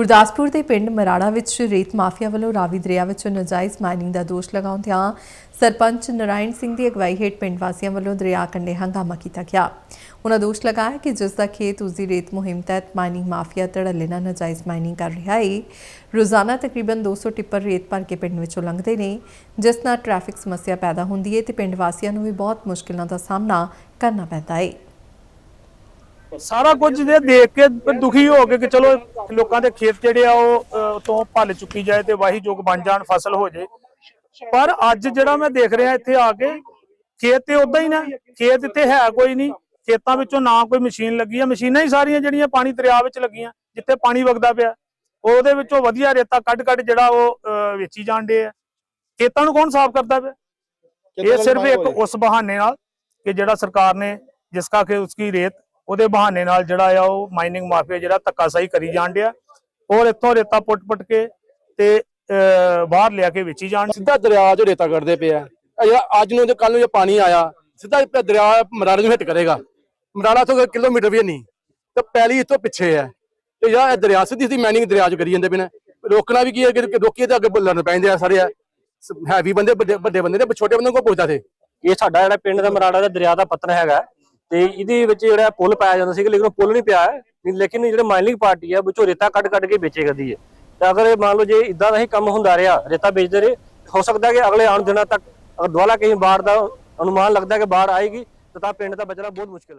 ਗੁਰਦਾਸਪੁਰ ਦੇ ਪਿੰਡ ਮਰਾੜਾ ਵਿੱਚ ਰੇਤ ਮਾਫੀਆ ਵੱਲੋਂ ਰਾਵੀ ਦਰਿਆ ਵਿੱਚ ਨਜਾਇਜ਼ ਮਾਈਨਿੰਗ ਦਾ ਦੋਸ਼ ਲਗਾਉਂਦਿਆਂ ਸਰਪੰਚ ਨਰਾਇਣ ਸਿੰਘ ਦੀ ਅਗਵਾਈ ਹੇਠ ਪਿੰਡ ਵਾਸੀਆਂ ਵੱਲੋਂ ਦਰਿਆ ਕੰਢੇ ਹੰਗਾਮਾ ਕੀਤਾ ਗਿਆ। ਉਹਨਾਂ ਦੋਸ਼ ਲਗਾਇਆ ਕਿ ਜਿਸ ਦਾ ਖੇਤ ਉਸ ਦੀ ਰੇਤ ਮੁਹਿੰਮ ਤਹਿਤ ਮਾਈਨਿੰਗ ਮਾਫੀਆ ਧੜੱਲੇ ਨਾਲ ਨਜਾਇਜ਼ ਮਾਈਨਿੰਗ ਕਰ ਰਿਹਾ ਹੈ, ਰੋਜ਼ਾਨਾ ਤਕਰੀਬਨ 200 ਟਿੱਪਰ ਰੇਤ ਭਰ ਕੇ ਪਿੰਡ ਵਿੱਚੋਂ ਲੰਘਦੇ ਨੇ, ਜਿਸ ਨਾਲ ਟ੍ਰੈਫਿਕ ਸਮੱਸਿਆ ਪੈਦਾ ਹੁੰਦੀ ਹੈ ਤੇ ਪਿੰਡ ਵਾਸੀਆਂ ਨੂੰ ਵੀ ਬਹੁਤ ਮੁਸ਼ਕਿਲਾਂ ਦਾ ਸਾਹਮਣਾ ਕਰਨਾ ਪੈਂਦਾ ਹੈ। ਸਾਰਾ ਕੁਝ ਜੇ ਦੇਖ ਕੇ ਦੁਖੀ ਹੋ ਕੇ ਕਿ ਚਲੋ ਲੋਕਾਂ ਦੇ ਖੇਤ ਜਿਹੜੇ ਆ ਉਹ ਤੋਂ ਭੱਲ ਚੁੱਕੀ ਜਾਏ ਤੇ ਵਾਹੀ ਯੋਗ ਬਣ ਜਾਣ ਫਸਲ ਹੋ ਜੇ। ਪਰ ਅੱਜ ਜਿਹੜਾ ਮੈਂ ਦੇਖ ਰਿਹਾ ਇੱਥੇ ਆ ਕੇ ਖੇਤ ਤੇ ਉਦਾਂ ਹੀ ਨਾ ਖੇਤ ਇੱਥੇ ਹੈ ਕੋਈ ਨਹੀਂ। ਖੇਤਾਂ ਵਿੱਚੋਂ ਨਾ ਕੋਈ ਮਸ਼ੀਨ ਲੱਗੀ ਆ। ਮਸ਼ੀਨਾਂ ਹੀ ਸਾਰੀਆਂ ਜਿਹੜੀਆਂ ਪਾਣੀ ਦਰਿਆ ਵਿੱਚ ਲੱਗੀਆਂ ਜਿੱਥੇ ਪਾਣੀ ਵਗਦਾ ਪਿਆ। ਉਹਦੇ ਵਿੱਚੋਂ ਵਧੀਆ ਰੇਤਾ ਕੱਢ ਕੱਢ ਜਿਹੜਾ ਉਹ ਵੇਚੀ ਜਾਂਦੇ ਆ। ਖੇਤਾਂ ਨੂੰ ਕੌਣ ਸਾਫ਼ ਕਰਦਾ ਪਿਆ? ਇਹ ਸਿਰਫ ਇੱਕ ਉਸ ਬਹਾਨੇ ਨਾਲ ਕਿ ਜਿਹੜਾ ਸਰਕਾਰ ਨੇ ਜਿਸ ਕਾ ਕਿ ਉਸकी ਰੇਤ ਉਹਦੇ ਬਹਾਨੇ ਨਾਲ ਜਿਹੜਾ ਆ ਉਹ ਮਾਈਨਿੰਗ ਮਾਫੀਆ ਜਿਹੜਾ ਧੱਕਾਸ਼ਾਹੀ ਕਰੀ ਜਾਣ ਡਿਆ। ਔਰ ਇੱਥੋਂ ਰੇਤਾ ਪੁੱਟ-ਪੁੱਟ ਕੇ ਤੇ ਬਾਹਰ ਲਿਆ ਕੇ ਵੇਚੀ ਜਾਣ। ਸਿੱਧਾ ਦਰਿਆ 'ਚ ਰੇਤਾ ਕੱਢਦੇ ਪਏ ਆ। ਇਹ ਜਿਹੜਾ ਅੱਜ ਨੂੰ ਤੇ ਕੱਲ ਨੂੰ ਜੇ ਪਾਣੀ ਆਇਆ ਸਿੱਧਾ ਦਰਿਆ ਮਰਾੜੇ ਨੂੰ ਹਿੱਟ ਕਰੇਗਾ। ਮਰਾੜਾ ਤੋਂ ਕਿਲੋਮੀਟਰ ਵੀ ਨਹੀਂ। ਤੇ ਪੈਲੀ ਇੱਥੋਂ ਪਿੱਛੇ ਹੈ। ਤੇ ਜਿਹੜਾ ਇਹ ਦਰਿਆ ਸਿੱਧੀ ਸਿੱਧੀ ਮੈਨਿੰਗ ਦਰਿਆ 'ਚ ਕਰੀ ਜਾਂਦੇ ਪਏ ਨੇ। ਰੋਕਣਾ ਵੀ ਕੀ ਹੈ ਕਿ ਰੋਕੀਏ ਤਾਂ ਅੱਗੇ ਲੜਨ ਪੈਂਦੇ ਆ ਸਾਰੇ ਹੈਵੀ ਬੰਦੇ ਵੱਡੇ ਵੱਡੇ ਬੰਦੇ ਨੇ ਛੋਟੇ ਬੰਦੇ ਕੋਈ ਪੁੱਛਦਾ ਤੇ ਇਹ ਸਾਡਾ ਜਿਹੜਾ ਪਿੰਡ ਦਾ ਮਰਾੜਾ ਦਾ ਦਰਿਆ ਦਾ ਪੱਤਨ ਹੈਗਾ ਤੇ ਇਹਦੇ ਵਿੱਚ ਜਿਹੜਾ ਪੁਲ ਪਾਇਆ ਜਾਂਦਾ ਸੀ ਲੇਕਿਨ ਉਹ ਪੁਲ ਨਹੀਂ ਪਿਆ ਹੈ। ਲੇਕਿਨ ਜਿਹੜੇ ਮਾਈਨਿੰਗ ਪਾਰਟੀ ਆ ਵਿੱਚੋਂ ਰੇਤਾ ਕੱਢ ਕੱਢ ਕੇ ਵੇਚੇ ਕਰਦੀ ਹੈ। ਤੇ ਅਗਰ ਮੰਨ ਲਓ ਜੇ ਇਦਾਂ ਦਾ ਹੀ ਕੰਮ ਹੁੰਦਾ ਰਿਹਾ, ਰੇਤਾ ਵੇਚਦੇ ਰਹੇ, ਹੋ ਸਕਦਾ ਕਿ ਅਗਲੇ ਆਉਣ ਦਿਨਾਂ ਤੱਕ ਅਗਰ ਦੁਆਲਾ ਕहीं ਬਾੜ ਦਾ ਅਨੁਮਾਨ ਲੱਗਦਾ ਕਿ ਬਾੜ ਆਏਗੀ, ਤਾਂ ਤਾਂ ਪਿੰਡ ਦਾ ਬਚਣਾ ਬਹੁਤ ਮੁਸ਼ਕਿਲ ਹੈ।